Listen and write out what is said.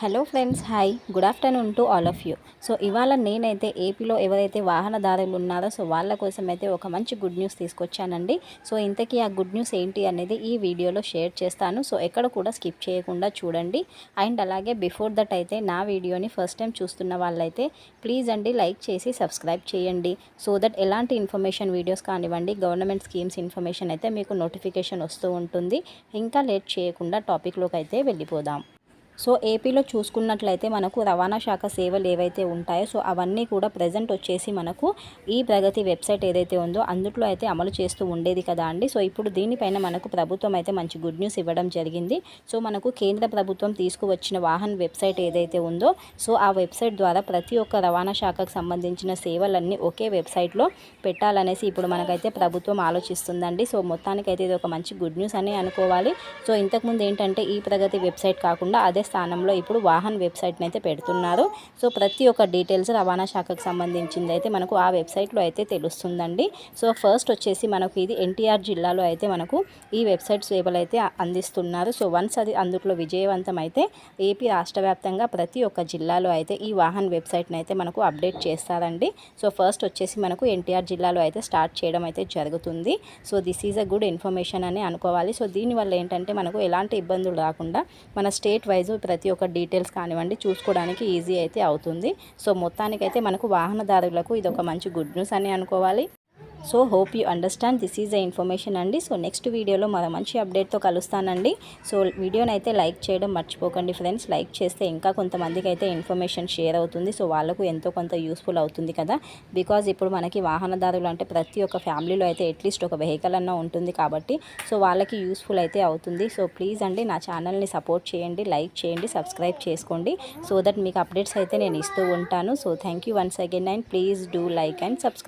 Hello friends hi. Good afternoon to all of you. So ఇవాళ నేనైతే ఏపీలో ఎవరైతే వాహనదారులు ఉన్నారో సో వాళ్ళ కోసం అయితే ఒక మంచి గుడ్ న్యూస్ తీసుకొచ్చానండి. సో ఇంతకీ ఆ గుడ్ న్యూస్ ఏంటి అనేది ఈ వీడియోలో షేర్ చేస్తాను. సో ఎక్కడ కూడా స్కిప్ చేయకుండా చూడండి. అండ్ అలాగే బిఫోర్ దట్ అయితే నా వీడియోని ఫస్ట్ టైం చూస్తున్న వాళ్ళైతే ప్లీజ్ అండి లైక్ చేసి సబ్స్క్రైబ్ చేయండి. సో దట్ ఎలాంటి ఇన్ఫర్మేషన్ వీడియోస్ కానివ్వండి గవర్నమెంట్ స్కీమ్స్ ఇన్ఫర్మేషన్ అయితే మీకు నోటిఫికేషన్ వస్తూ ఉంటుంది. ఇంకా లేట్ చేయకుండా టాపిక్లోకి అయితే వెళ్ళిపోదాం. సో ఏపీలో చూసుకున్నట్లయితే మనకు రవాణా శాఖ సేవలు ఏవైతే ఉంటాయో సో అవన్నీ కూడా ప్రజెంట్ వచ్చేసి మనకు ఈ ప్రగతి వెబ్సైట్ ఏదైతే ఉందో అందుట్లో అయితే అమలు చేస్తూ ఉండేది కదా అండి. సో ఇప్పుడు దీనిపైన మనకు ప్రభుత్వం అయితే మంచి గుడ్ న్యూస్ ఇవ్వడం జరిగింది. సో మనకు కేంద్ర ప్రభుత్వం తీసుకువచ్చిన వాహన్ వెబ్సైట్ ఏదైతే ఉందో సో ఆ వెబ్సైట్ ద్వారా ప్రతి ఒక్క రవాణా శాఖకు సంబంధించిన సేవలన్నీ ఒకే వెబ్సైట్లో పెట్టాలనేసి ఇప్పుడు మనకైతే ప్రభుత్వం ఆలోచిస్తుందండి. సో మొత్తానికైతే ఇది ఒక మంచి గుడ్ న్యూస్ అని అనుకోవాలి. సో ఇంతకుముందు ఏంటంటే ఈ ప్రగతి వెబ్సైట్ కాకుండా అదే స్థానంలో ఇప్పుడు వాహన్ వెబ్సైట్ని అయితే పెడుతున్నారు. సో ప్రతి ఒక్క డీటెయిల్స్ రవాణా శాఖకు సంబంధించింది అయితే మనకు ఆ వెబ్సైట్లో అయితే తెలుస్తుందండి. సో ఫస్ట్ వచ్చేసి మనకు ఇది ఎన్టీఆర్ జిల్లాలో అయితే మనకు ఈ వెబ్సైట్ సేవలు అయితే అందిస్తున్నారు. సో వన్స్ అది అందులో విజయవంతం అయితే ఏపీ రాష్ట్ర వ్యాప్తంగా ప్రతి ఒక్క జిల్లాలో అయితే ఈ వాహన్ వెబ్సైట్ని అయితే మనకు అప్డేట్ చేస్తారండి. సో ఫస్ట్ వచ్చేసి మనకు ఎన్టీఆర్ జిల్లాలో అయితే స్టార్ట్ చేయడం అయితే జరుగుతుంది. So this is a good information అని అనుకోవాలి. సో దీనివల్ల ఏంటంటే మనకు ఎలాంటి ఇబ్బందులు రాకుండా మన స్టేట్ వైజ్ ప్రతి ఒక్క డీటెయిల్స్ కానివ్వండి చూసుకోవడానికి ఈజీ అయితే అవుతుంది. సో మొత్తానికైతే మనకు వాహనదారులకు ఇది ఒక మంచి గుడ్ న్యూస్ అని అనుకోవాలి. So hope you understand. This is the information అండి. సో నెక్స్ట్ వీడియోలో మరో మంచి అప్డేట్తో కలుస్తానండి. సో వీడియోని అయితే లైక్ చేయడం మర్చిపోకండి ఫ్రెండ్స్. లైక్ చేస్తే ఇంకా కొంతమందికి అయితే ఇన్ఫర్మేషన్ షేర్ అవుతుంది. సో వాళ్ళకు ఎంతో కొంత యూస్ఫుల్ అవుతుంది కదా. బికాజ్ ఇప్పుడు మనకి వాహనదారులు అంటే ప్రతి ఒక్క ఫ్యామిలీలో అయితే అట్లీస్ట్ ఒక వెహికల్ అన్న ఉంటుంది కాబట్టి సో వాళ్ళకి యూస్ఫుల్ అయితే అవుతుంది. సో ప్లీజ్ అండి నా ఛానల్ని సపోర్ట్ చేయండి లైక్ చేయండి సబ్స్క్రైబ్ చేసుకోండి. సో దట్ మీకు అప్డేట్స్ అయితే నేను ఇస్తూ ఉంటాను. So thank you once again and please do like and subscribe.